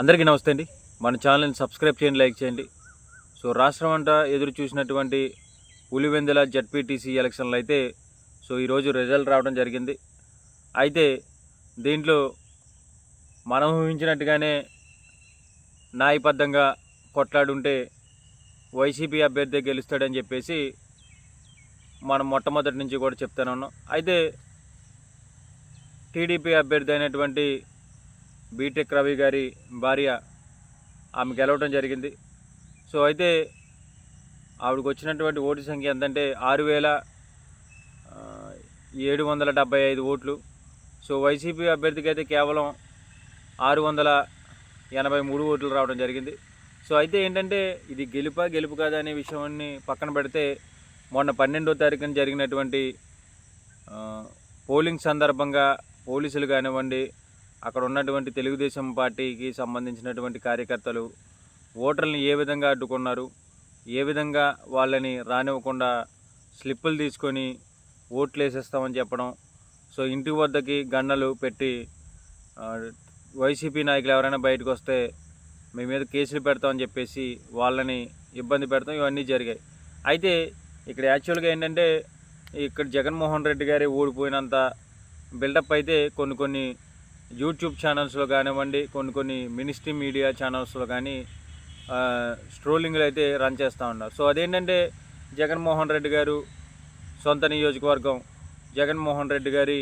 అందరికీ నమస్తే అండి. మన ఛానల్ని సబ్స్క్రైబ్ చేయండి లైక్ చేయండి. సో రాష్ట్రం అంతా ఎదురు చూసినటువంటి పులివెందుల జడ్పీటీసీ ఎలక్షన్లు అయితే సో ఈరోజు రిజల్ట్ రావడం జరిగింది. అయితే దీంట్లో మనం ఊహించినట్టుగానే న్యాయబద్ధంగా కొట్లాడుంటే వైసీపీ అభ్యర్థి గెలుస్తాడని చెప్పేసి మనం మొట్టమొదటి నుంచి కూడా చెప్తాను అయితే టీడీపీ అభ్యర్థి అయినటువంటి బీటెక్ రవి గారి భార్య ఆమె గెలవడం జరిగింది. సో అయితే ఆవిడకు వచ్చినటువంటి ఓటు సంఖ్య ఎంతంటే ఆరు వేల ఏడు వందల డెబ్బై ఐదు ఓట్లు. సో వైసీపీ అభ్యర్థికి అయితే కేవలం ఆరు వందల ఎనభై మూడు ఓట్లు రావడం జరిగింది. సో అయితే ఏంటంటే ఇది గెలుపా గెలుపు కాదా అనే విషయాన్ని పక్కన పెడితే మొన్న పన్నెండో తారీఖున జరిగినటువంటి పోలింగ్ సందర్భంగా పోలీసులు కానివ్వండి అక్కడ ఉన్నటువంటి తెలుగుదేశం పార్టీకి సంబంధించినటువంటి కార్యకర్తలు ఓటర్లను ఏ విధంగా అడ్డుకున్నారు ఏ విధంగా వాళ్ళని రానివ్వకుండా స్లిప్పులు తీసుకొని ఓట్లు వేసేస్తామని చెప్పడం సో ఇంటి వద్దకి గన్నలు పెట్టి వైసీపీ నాయకులు ఎవరైనా బయటకు వస్తే మీ మీద కేసులు పెడతామని చెప్పేసి వాళ్ళని ఇబ్బంది పెడతాం ఇవన్నీ జరిగాయి. అయితే ఇక్కడ యాక్చువల్గా ఏంటంటే ఇక్కడ జగన్మోహన్ రెడ్డి గారి ఓడిపోయినంత బిల్డప్ అయితే కొన్ని కొన్ని యూట్యూబ్ ఛానల్స్లో కానివ్వండి కొన్ని కొన్ని మినిస్ట్రీ మీడియా ఛానల్స్లో కానీ స్ట్రోలింగ్లు అయితే రన్ చేస్తూ ఉన్నారు. సో అదేంటంటే జగన్మోహన్ రెడ్డి గారు సొంత నియోజకవర్గం జగన్మోహన్ రెడ్డి గారి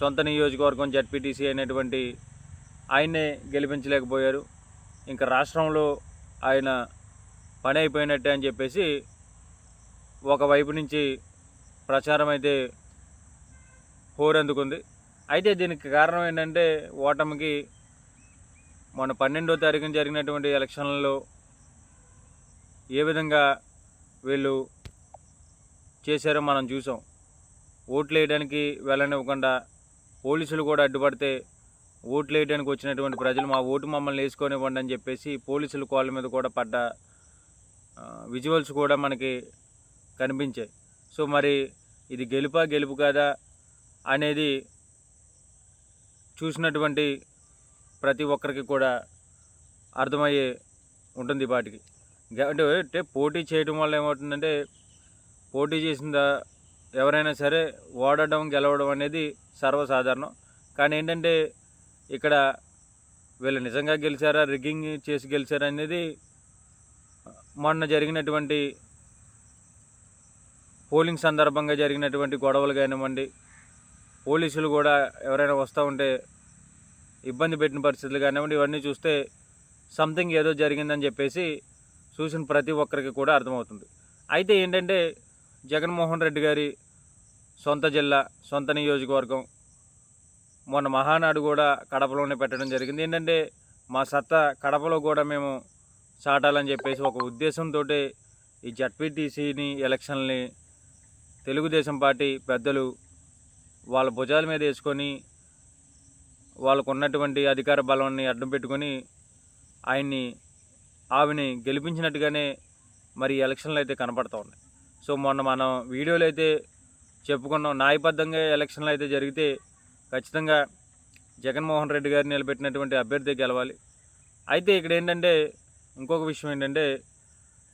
సొంత నియోజకవర్గం జడ్పీటీసీ అయినటువంటి ఆయన్నే గెలిపించలేకపోయారు. ఇంకా రాష్ట్రంలో ఆయన పని అయిపోయినట్టే అని చెప్పేసి ఒకవైపు నుంచి ప్రచారం అయితే హోరెందుకుంది. అయితే దీనికి కారణం ఏంటంటే ఓటమికి మొన్న పన్నెండో తారీఖున జరిగినటువంటి ఎలక్షన్లలో ఏ విధంగా వీళ్ళు చేశారో మనం చూసాం. ఓట్లు వేయడానికి వెళ్ళనివ్వకుండా పోలీసులు కూడా అడ్డుపడితే ఓట్లు వేయడానికి వచ్చినటువంటి ప్రజలు మా ఓటు మమ్మల్ని వేసుకొనివ్వండి అని చెప్పేసి పోలీసులు కాళ్ళ మీద కూడా పడ్డ విజువల్స్ కూడా మనకి కనిపించాయి. సో మరి ఇది గెలుపా గెలుపు కాదా అనేది చూసినటువంటి ప్రతి ఒక్కరికి కూడా అర్థమయ్యే ఉంటుంది వాటికి అంటే అంటే పోటీ చేయడం వల్ల ఏమవుతుందంటే పోటీ చేసిన ఎవరైనా సరే ఓడడం గెలవడం అనేది సర్వసాధారణం. కానీ ఏంటంటే ఇక్కడ వీళ్ళు నిజంగా గెలిచారా రిగ్గింగ్ చేసి గెలిచారా అనేది మొన్న జరిగినటువంటి పోలింగ్ సందర్భంగా జరిగినటువంటి గొడవలు కానివ్వండి పోలీసులు కూడా ఎవరైనా వస్తూ ఉంటే ఇబ్బంది పెట్టిన పరిస్థితులు కానివ్వండి ఇవన్నీ చూస్తే సంథింగ్ ఏదో జరిగిందని చెప్పేసి చూసిన ప్రతి ఒక్కరికి కూడా అర్థమవుతుంది. అయితే ఏంటంటే జగన్మోహన్ రెడ్డి గారి సొంత జిల్లా సొంత నియోజకవర్గం మొన్న మహానాడు కూడా కడపలోనే పెట్టడం జరిగింది. ఏంటంటే మా సత్తా కడపలో కూడా మేము చాటాలని చెప్పేసి ఒక ఉద్దేశంతో ఈ జడ్పీటీసీని ఎలక్షన్ని తెలుగుదేశం పార్టీ పెద్దలు వాళ్ళ భుజాల మీద వేసుకొని వాళ్ళకు ఉన్నటువంటి అధికార బలాన్ని అడ్డం పెట్టుకొని ఆయన్ని ఆవిని గెలిపించినట్టుగానే మరి ఎలక్షన్లు అయితే కనపడతా ఉన్నాయి. సో మొన్న మనం వీడియోలో అయితే చెప్పుకున్నాం న్యాయబద్ధంగా ఎలక్షన్లు అయితే జరిగితే ఖచ్చితంగా జగన్మోహన్ రెడ్డి గారిని నిలబెట్టినటువంటి అభ్యర్థి గెలవాలి. అయితే ఇక్కడ ఏంటంటే ఇంకొక విషయం ఏంటంటే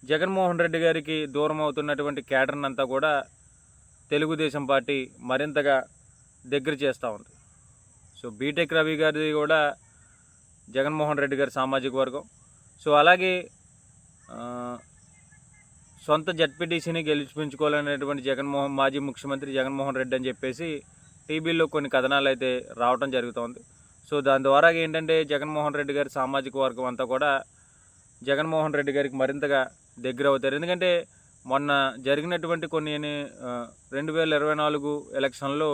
జగన్మోహన్ రెడ్డి గారికి దూరం అవుతున్నటువంటి కేడర్ని అంతా కూడా తెలుగుదేశం పార్టీ మరింతగా దగ్గర చేస్తూ ఉంది సో బీటెక్ రవి గారిది కూడా జగన్మోహన్ రెడ్డి గారి సామాజిక వర్గం. సో అలాగే సొంత జడ్పీటీసీని గెలిపించుకోవాలనేటువంటి జగన్మోహన్ మాజీ ముఖ్యమంత్రి జగన్మోహన్ రెడ్డి అని చెప్పేసి టీవీలో కొన్ని కథనాలు అయితే రావటం జరుగుతోంది సో దాని ద్వారా ఏంటంటే జగన్మోహన్ రెడ్డి గారి సామాజిక వర్గం అంతా కూడా జగన్మోహన్ రెడ్డి గారికి మరింతగా దగ్గర అవుతారు. ఎందుకంటే మొన్న జరిగినటువంటి కొన్ని రెండు వేల ఇరవై నాలుగు ఎలక్షన్లో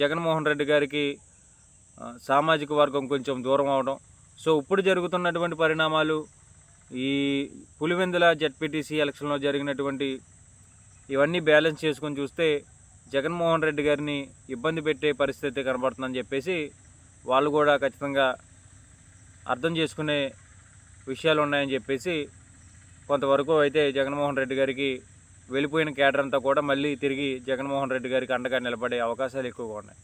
జగన్మోహన్ రెడ్డి గారికి సామాజిక వర్గం కొంచెం దూరం అవడం. సో ఇప్పుడు జరుగుతున్నటువంటి పరిణామాలు ఈ పులివెందుల జడ్పీటీసీ ఎలక్షన్లో జరిగినటువంటి ఇవన్నీ బ్యాలెన్స్ చేసుకొని చూస్తే జగన్మోహన్ రెడ్డి గారిని ఇబ్బంది పెట్టే పరిస్థితి కనబడుతుందని చెప్పేసి వాళ్ళు కూడా ఖచ్చితంగా అర్థం చేసుకునే విషయాలు ఉన్నాయని చెప్పేసి కొంతవరకు అయితే జగన్మోహన్ రెడ్డి గారికి వెళ్ళిపోయిన కేటర్ అంతా కూడా మళ్ళీ తిరిగి జగన్మోహన్ రెడ్డి గారికి అండగా నిలబడే అవకాశాలు ఎక్కువగా ఉన్నాయి.